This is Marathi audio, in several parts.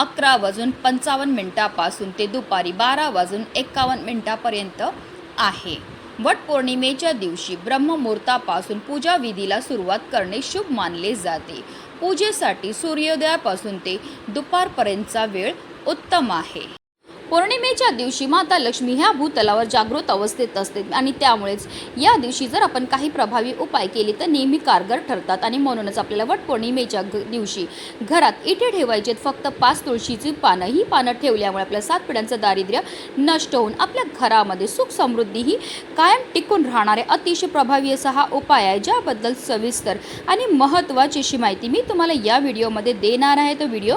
अकरा वाजून पंचावन्न मिनिटापासून ते दुपारी बारा वाजून एकावन्न मिनिटापर्यंत आहे. वटपौर्णिमेच्या दिवशी ब्रह्ममुहूर्तापासून पूजा विधीला सुरुवात करणे शुभ मानले जाते. पूजेसाठी सूर्योदयापासून ते दुपारपर्यंतचा वेळ उत्तम आहे. पौर्णिमेच्या दिवशी माता लक्ष्मी ह्या भूतलावर जागृत अवस्थेत असते आणि त्यामुळेच या दिवशी जर आपण काही प्रभावी उपाय केले तर नेहमी कारगर ठरतात. आणि म्हणूनच आपल्याला वटपौर्णिमेच्या ग- दिवशी घरात इटे ठेवायचे फक्त पाच तुळशीची पानं ही पानं ठेवल्यामुळे आपल्या सात पिढ्यांचं दारिद्र्य नष्ट होऊन आपल्या घरामध्ये सुख समृद्धी ही कायम टिकून राहणारे अतिशय प्रभावी असा हा उपाय आहे ज्याबद्दल सविस्तर आणि महत्त्वाची अशी माहिती मी तुम्हाला या व्हिडिओमध्ये देणार आहे. तो व्हिडिओ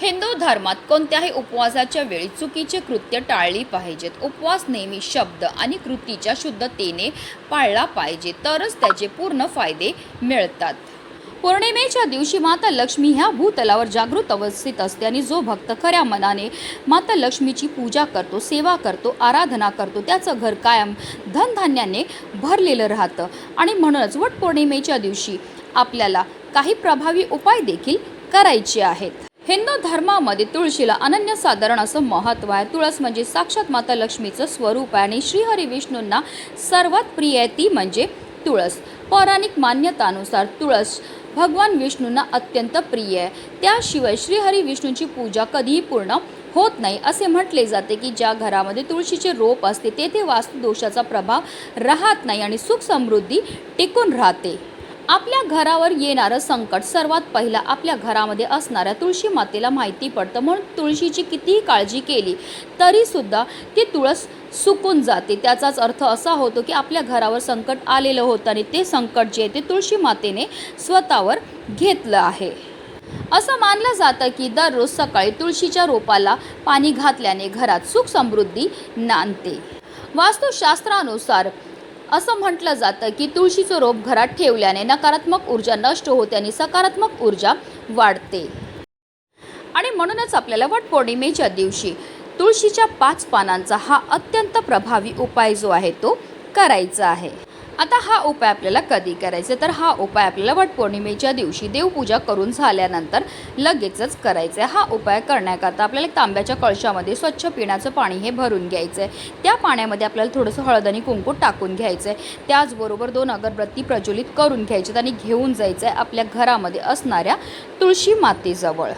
हिंदू धर्मात कोणत्याही उपवासाच्या वेळी चुकीचे कृत्य टाळली पाहिजेत. उपवास नेहमी शब्द आणि कृतीच्या शुद्धतेने पाळला पाहिजे तरच त्याचे पूर्ण फायदे मिळतात. पौर्णिमेच्या दिवशी माता लक्ष्मी ह्या भूतलावर जागृत अवस्थेत असते आणि जो भक्त खऱ्या मनाने माता लक्ष्मीची पूजा करतो सेवा करतो आराधना करतो त्याचं घर कायम धनधान्याने भरलेलं राहतं. आणि म्हणूनच वटपौर्णिमेच्या दिवशी आपल्याला काही प्रभावी उपाय देखील करायचे आहेत. हिंदू धर्मामध्ये तुळशीला अनन्यसाधारण असं महत्त्व आहे. तुळस म्हणजे साक्षात माता लक्ष्मीचं स्वरूप आहे आणि श्रीहरी विष्णूंना सर्वात प्रिय आहे ती म्हणजे तुळस. पौराणिक मान्यतानुसार तुळस भगवान विष्णूंना अत्यंत प्रिय आहे. त्याशिवाय श्रीहरी विष्णूंची पूजा कधीही पूर्ण होत नाही. असे म्हटले जाते की ज्या घरामध्ये तुळशीचे रोप असते तेथे वास्तुदोषाचा प्रभाव राहत नाही आणि सुख समृद्धी टिकून राहते. आपल्या घरावर येणारं संकट सर्वात पहिला आपल्या घरामध्ये असणाऱ्या तुळशी मातेला माहिती पडतं. म्हणून तुळशीची कितीही काळजी केली तरीसुद्धा ती तुळस सुकून जाते. त्याचाच अर्थ असा होतो की आपल्या घरावर संकट आलेलं होतं आणि ते संकट जे आहे ते तुळशी मातेने स्वतःवर घेतलं आहे. असं मानलं जातं की दररोज सकाळी तुळशीच्या रोपाला पाणी घातल्याने घरात सुख समृद्धी नांदते. वास्तुशास्त्रानुसार असं म्हटलं जातं की तुळशीचं रोप घरात ठेवल्याने नकारात्मक ऊर्जा नष्ट होते आणि सकारात्मक ऊर्जा वाढते. आणि म्हणूनच आपल्याला वटपौर्णिमेच्या दिवशी तुळशीच्या पाच पानांचा हा अत्यंत प्रभावी उपाय जो आहे तो करायचा आहे. आता हा उपाय आपल्याला कधी करायचा? तर हा उपाय आपल्याला वटपौर्णिमेच्या दिवशी देवपूजा करून झाल्यानंतर लगेचच करायचा आहे. हा उपाय करण्याकरता आपल्याला एक तांब्याच्या कळशामध्ये स्वच्छ पिण्याचं पाणी हे भरून घ्यायचं आहे. त्या पाण्यामध्ये आपल्याला थोडंसं हळद आणि कुंकू टाकून घ्यायचं आहे. त्याचबरोबर दोन अगरबत्ती प्रज्वलित करून घ्यायच्यात आणि घेऊन जायचं आहे आपल्या घरामध्ये असणाऱ्या तुळशी मातेजवळ.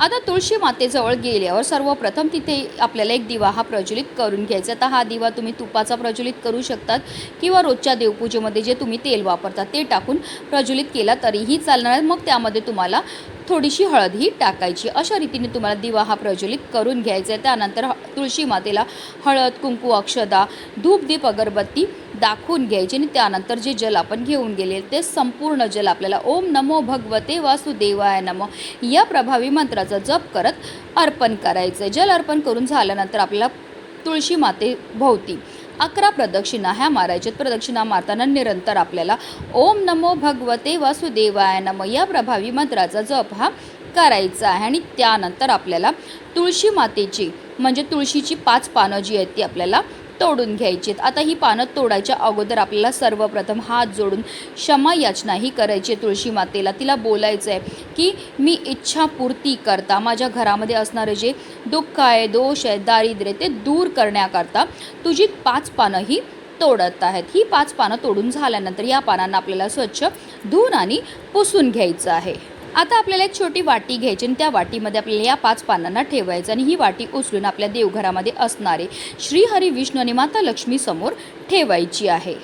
आता तुळशी मातेजवळ गेल्यावर सर्वप्रथम तिथे आपल्याला एक दिवा हा प्रज्वलित करून घ्यायचा आता हा दिवा तुम्ही तुपाचा प्रज्वलित करू शकतात किंवा रोजच्या देवपूजेमध्ये जे तुम्ही तेल वापरता ते टाकून प्रज्वलित केला तरीही चालणार मग त्यामध्ये तुम्हाला थोडीशी हळद ही टाकायची. अशा रीतीने तुम्हाला दिवा हा प्रज्वलित करून घ्यायचा आहे. त्यानंतर तुळशी मातेला हळद कुंकू अक्षदा धूप दीप अगरबत्ती दाखवून घ्यायचे आणि त्यानंतर जे जल आपण घेऊन गेले ते संपूर्ण जल आपल्याला ओम नमो भगवते वासुदेवाय नमो या प्रभावी मंत्राचा जप करत अर्पण करायचं जल अर्पण करून झाल्यानंतर आपल्याला तुळशी माते भोवती. अकरा प्रदक्षिणा ह्या मारायच्यात. प्रदक्षिणा मारताना निरंतर आपल्याला ओम नमो भगवते वासुदेवाय नम या प्रभावी मंत्राचा जप हा करायचा आहे. आणि त्यानंतर आपल्याला तुळशी मातेची म्हणजे तुळशीची पाच पानं जी आहेत ती आपल्याला तोडून घ्यायची आहेत आता ही पानं तोडायच्या अगोदर आपल्याला सर्वप्रथम हात जोडून क्षमा याचना ही करायची आहे तुळशी मातेला. तिला बोलायचं आहे की मी इच्छापूर्ती करता. माझ्या घरामध्ये असणारे जे दुःख आहे दोष आहे दारिद्र्य ते दूर करण्याकरता तुझी पाच पानं ही तोडत आहेत. ही पाच पानं तोडून झाल्यानंतर या पानांना आपल्याला स्वच्छ धुवून आणि पुसून घ्यायचं आहे. आता आपल्याला एक छोटी वाटी घ्यायची आणि त्या वाटीमध्ये आपल्याला या पाच पानांना ठेवायचं आणि ही वाटी उचलून आपल्या देवघरामध्ये असणारे श्रीहरी विष्णू आणि माता लक्ष्मी समोर ठेवायची आहे.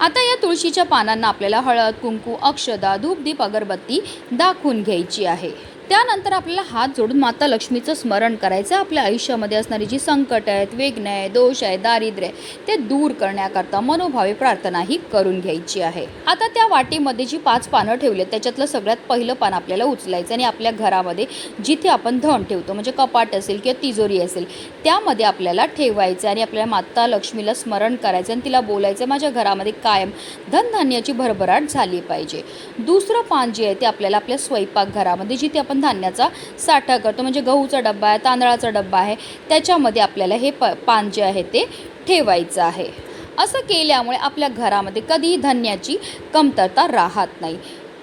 आता या तुळशीच्या पानांना आपल्याला हळद कुंकू अक्षदा धूपदीप अगरबत्ती दाखवून घ्यायची आहे. त्यानंतर आपल्याला हात जोडून माता लक्ष्मीचं स्मरण करायचं आहे. आपल्या आयुष्यामध्ये असणारी जी संकट आहेत वेगणं आहे दोष आहे दारिद्र्य आहे, ते दूर करण्याकरता मनोभावे प्रार्थना ही करून घ्यायची आहे आता त्या वाटीमध्ये जी पाच पानं ठेवली त्याच्यातलं सगळ्यात पहिलं पान आपल्याला उचलायचं आणि आपल्या घरामध्ये जिथे आपण धन ठेवतो म्हणजे कपाट असेल किंवा तिजोरी असेल त्यामध्ये आपल्याला ठेवायचं आणि आपल्याला माता लक्ष्मीला स्मरण करायचं आणि तिला बोलायचं माझ्या घरामध्ये कायम धनधान्याची भरभराट झाली पाहिजे दुसरं पान जे आहे ते आपल्याला आपल्या स्वयंपाकघरामध्ये जिथे आपण धान्याचा साठा करतो. म्हणजे गहूचा डब्बा आहे तांदळाचा डब्बा आहे. त्याच्यामध्ये आपल्याला हे प पान जे आहे ते ठेवायचं आहे. असं केल्यामुळे आपल्या घरामध्ये कधीही धान्याची कमतरता राहत नाही.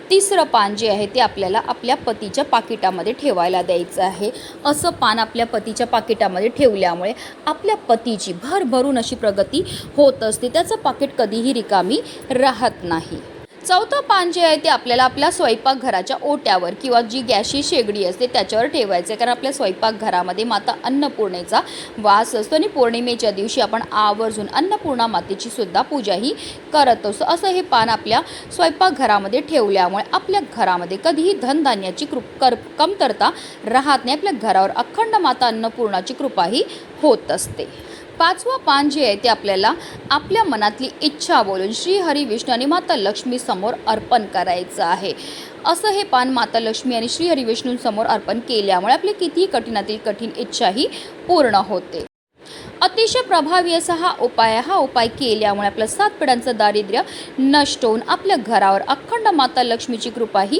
तिसरं पान जे आहे ते आपल्याला आपल्या पतीच्या पाकिटामध्ये ठेवायला द्यायचं आहे. असं पान आपल्या पतीच्या पाकिटामध्ये ठेवल्यामुळे आपल्या पतीची भरभरून अशी प्रगती होत असते. त्याचं पाकिट कधीही रिकामी राहत नाही. चौथं पान जे आहे ते आपल्याला आपल्या स्वयंपाकघराच्या ओट्यावर किंवा जी गॅसची शेगडी असते त्याच्यावर ठेवायचं आहे. कारण आपल्या स्वयंपाकघरामध्ये माता अन्नपूर्णेचा वास असतो आणि पौर्णिमेच्या दिवशी आपण आवर्जून अन्नपूर्णा मातेची सुद्धा पूजा ही करत असतो. असं हे पान आपल्या स्वयंपाकघरामध्ये ठेवल्यामुळे आपल्या घरामध्ये कधीही धनधान्याची कृप कर कमतरता राहत नाही. आपल्या घरावर अखंड माता अन्नपूर्णाची कृपाही होत असते. पाचवं पान जे आहे ते आपल्याला आपल्या मनातली इच्छा बोलून श्री हरी विष्णू आणि माता लक्ष्मी समोर अर्पण करायचं आहे. असं हे पान माता लक्ष्मी आणि श्री हरी विष्णूंसमोर अर्पण केल्यामुळे आपली कितीही कठीणातील कठीण इच्छाही पूर्ण होते. अतिशय प्रभावी असा हा उपाय हा उपाय केल्यामुळे आपलं सात पिढ्यांचं दारिद्र्य नष्ट होऊन आपल्या घरावर अखंड माता लक्ष्मीची कृपा ही